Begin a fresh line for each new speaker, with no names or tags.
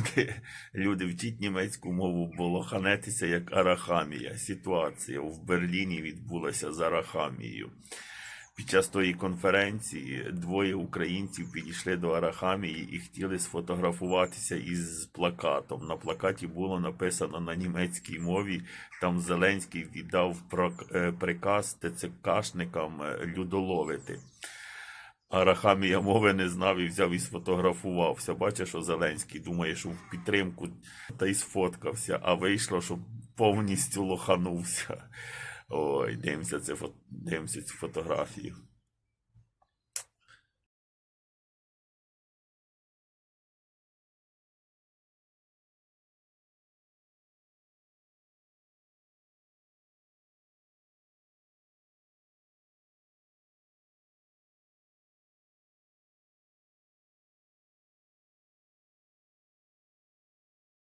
люди, люди вчить німецьку мову, бо лоханетися як арахамія. Ситуація в Берліні відбулася з арахамією. Під час тої конференції двоє українців підійшли до Арахамії і хотіли сфотографуватися із плакатом. На плакаті було написано на німецькій мові. Там Зеленський віддав е, приказ ТЦКшникам е, людоловити. Арахамія мови не знав і взяв і сфотографувався. Бачиш, що Зеленський думає, що в підтримку та й сфоткався, а вийшло, що повністю лоханувся. Ой, дивимося, це, дивимося цю фотографію.